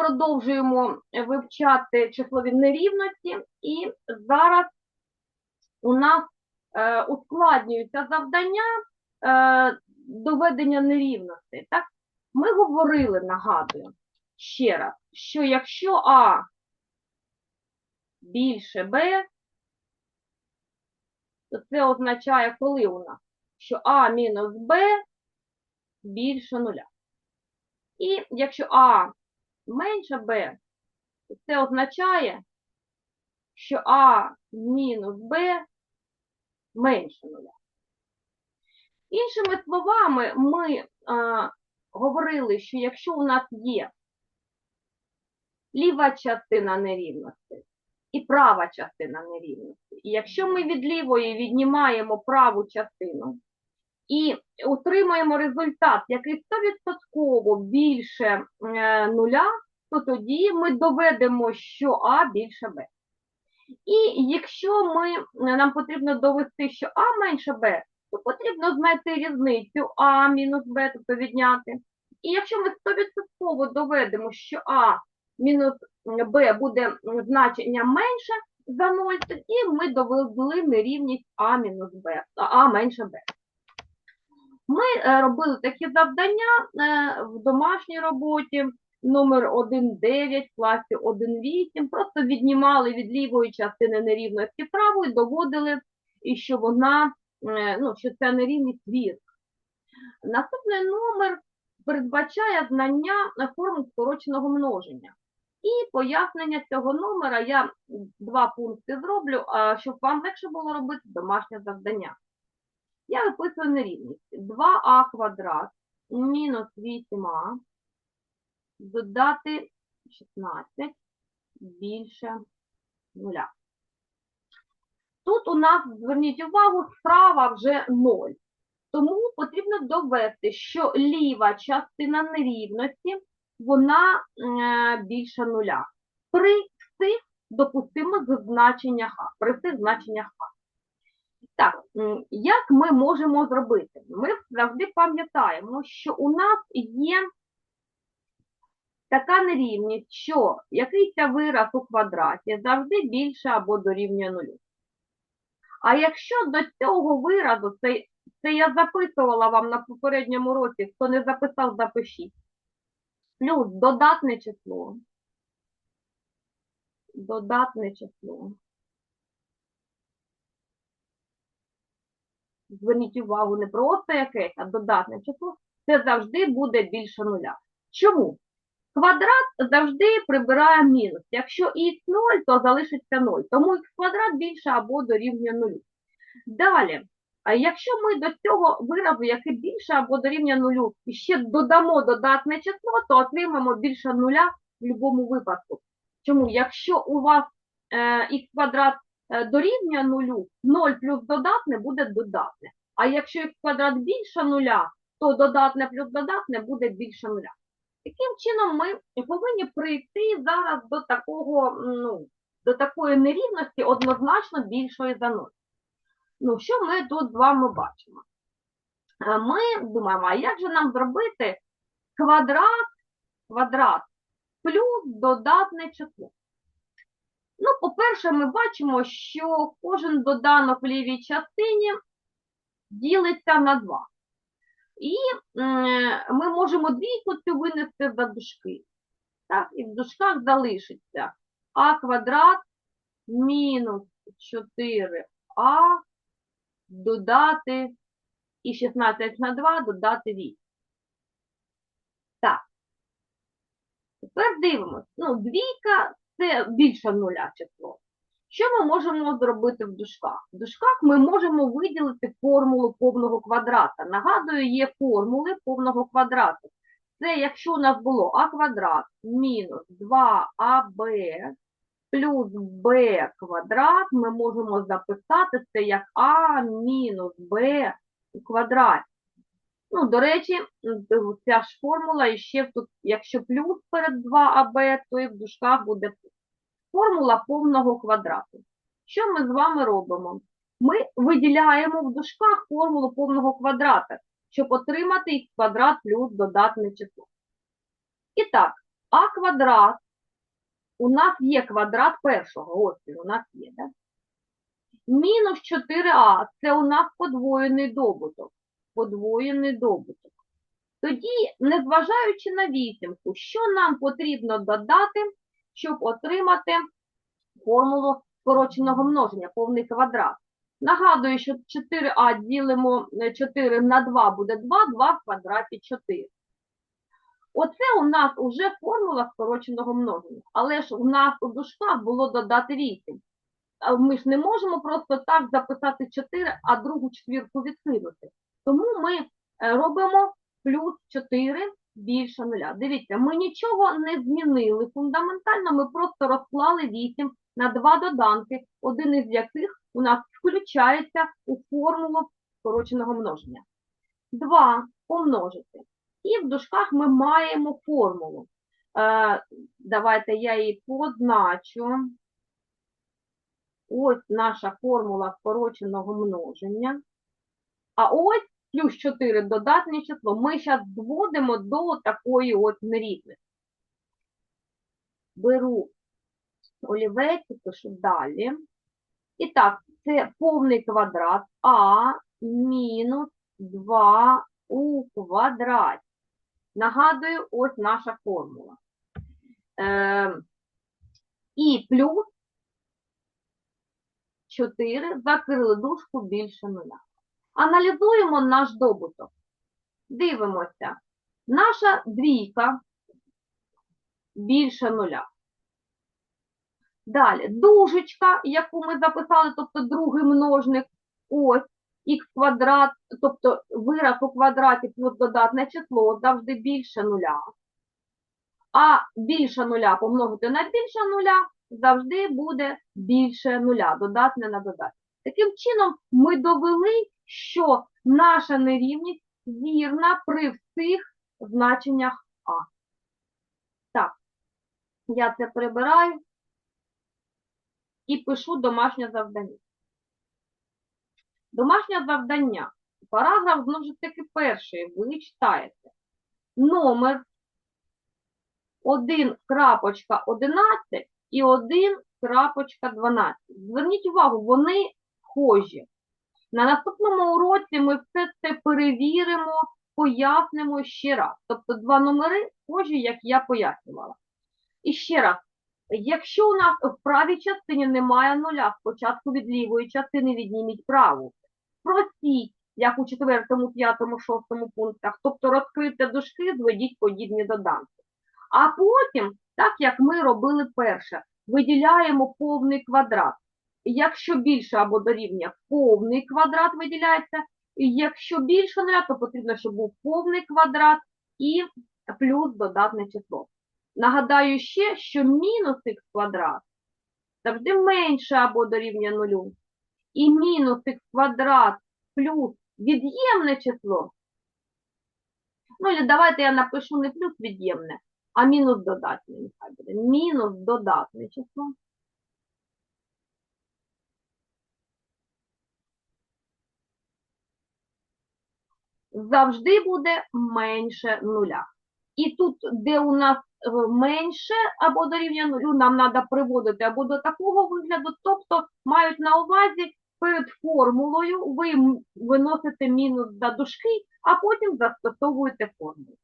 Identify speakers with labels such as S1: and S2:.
S1: продовжуємо вивчати числові нерівності, і зараз у нас е, ускладнюються завдання е, доведення нерівностей. Так? Ми говорили, нагадую, ще раз, що якщо А більше Б, то це означає, коли у нас, що А мінус Б більше нуля. І якщо А менше Б, це означає, що А мінус Б менше нуля. Іншими словами, ми а, говорили, що якщо у нас є ліва частина нерівності і права частина нерівності, і якщо ми від лівої віднімаємо праву частину і отримаємо результат, який 100% більше е, нуля, то тоді ми доведемо, що А більше Б. І якщо ми, нам потрібно довести, що А менше Б, то потрібно знайти різницю А мінус Б, тобто відняти. І якщо ми 100% доведемо, що А мінус Б буде значення менше за 0, тоді ми довели нерівність А мінус Б, А менше Б. Ми е, робили такі завдання е, в домашній роботі номер 1,9 в класі 1,8, просто віднімали від лівої частини нерівності праву і доводили, і що вона, е, ну, що це нерівність вірна. Наступний номер передбачає знання форм скороченого множення. І пояснення цього номера я два пункти зроблю, щоб вам легше було робити домашнє завдання. Я виписую нерівність. 2а квадрат мінус 8а додати 16 більше нуля. Тут у нас, зверніть увагу, справа вже 0. Тому потрібно довести, що ліва частина нерівності, вона е, більше нуля. При всіх допустимих значеннях А. При всіх значеннях А. Так, як ми можемо зробити? Ми завжди пам'ятаємо, що у нас є така нерівність, що якийсь вираз у квадраті завжди більше або дорівнює нулю. А якщо до цього виразу, це, це я записувала вам на попередньому році, хто не записав, запишіть. Плюс додатне число. Додатне число. Зверніть увагу, не просто якесь, а додатне число. Це завжди буде більше нуля. Чому? Квадрат завжди прибирає мінус. Якщо х 0, то залишиться 0. Тому х квадрат більше або дорівнює 0. Далі, якщо ми до цього виразу, який більше або дорівнює 0, ще додамо додатне число, то отримаємо більше нуля в будь-якому випадку. Чому? Якщо у вас е, х квадрат дорівнює 0, 0 плюс додатне буде додатне. А якщо х квадрат більше нуля, то додатне плюс додатне буде більше нуля. Таким чином, ми повинні прийти зараз до такого, ну, до такої нерівності однозначно більшої за 0. Ну, що ми тут з вами бачимо? Е, Ми думаємо, а як же нам зробити квадрат, квадрат плюс додатне число? Ну, по-перше, ми бачимо, що кожен доданок в лівій частині ділиться на 2. І ми можемо двійку цю винести за дужки. Так, і в дужках залишиться а квадрат мінус 4а додати і 16 на 2 додати 8. Так. Тепер дивимось. Ну, двійка це більше нуля число. Що ми можемо зробити в дужках? В дужках ми можемо виділити формулу повного квадрата. Нагадую, є формули повного квадрата. Це якщо у нас було а квадрат мінус 2аб плюс b квадрат, ми можемо записати це як а мінус b у квадраті. Ну, до речі, ця ж формула і ще тут, якщо плюс перед 2аб, то і в дужках буде. Формула повного квадрату. Що ми з вами робимо? Ми виділяємо в дужках формулу повного квадрата, щоб отримати х квадрат плюс додатне число. І так, А квадрат, у нас є квадрат першого, ось у нас є, да? Мінус 4а, це у нас подвоєний добуток. Подвоєний добуток. Тоді, незважаючи на вісімку, що нам потрібно додати, щоб отримати формулу скороченого множення, повний квадрат. Нагадую, що 4а ділимо е, 4 на 2 буде 2, 2 в квадраті 4. Оце у нас уже формула скороченого множення. Але ж у нас у дужках було додати 8. Ми ж не можемо просто так записати 4, а другу четвірку відкинути. Тому ми е, робимо плюс 4 більше нуля. Дивіться, ми нічого не змінили фундаментально, ми просто розклали 8 на два доданки, один із яких у нас включається у формулу скороченого множення. 2 помножити. І в дужках ми маємо формулу. Е, давайте я її позначу. Ось наша формула скороченого множення. А ось плюс 4 додатнє число. Ми зараз зводимо до такої от нерівності. Беру олівець пишу далі. І так, це повний квадрат А мінус 2 у квадраті. Нагадую, ось наша формула. Е, і плюс 4 закрили дужку більше нуля. Аналізуємо наш добуток. Дивимося. Наша двійка більше нуля. Далі, дужечка, яку ми записали, тобто другий множник, ось, х квадрат, тобто вираз у квадраті плюс додатне число завжди більше нуля. А більше нуля помножити на більше нуля завжди буде більше нуля, додатне на додатне. Таким чином, ми довели, що наша нерівність вірна при всіх значеннях А. Так, я це прибираю і пишу домашнє завдання. Домашнє завдання. Параграф, знову ж таки, перший. Ви читаєте. Номер 1.11 і 1.12. Зверніть увагу, вони схожі. На наступному уроці ми все це перевіримо, пояснимо ще раз. Тобто два номери схожі, як я пояснювала. І ще раз, якщо у нас в правій частині немає нуля, спочатку від лівої частини відніміть праву. Простіть, як у четвертому, п'ятому, шостому пунктах, тобто розкрийте дужки, зведіть подібні доданки. А потім, так як ми робили перше, виділяємо повний квадрат. Якщо більше або дорівнює повний квадрат виділяється, і якщо більше нуля, то потрібно, щоб був повний квадрат і плюс додатне число. Нагадаю ще, що мінус х квадрат завжди менше або дорівнює нулю. І мінус х квадрат плюс від'ємне число. Ну, і давайте я напишу не плюс від'ємне, а мінус додатне. Мінус додатне число. Завжди буде менше нуля. І тут, де у нас е, менше або дорівнює нулю, нам треба приводити або до такого вигляду, тобто мають на увазі перед формулою ви виносите мінус за дужки, а потім застосовуєте формулу.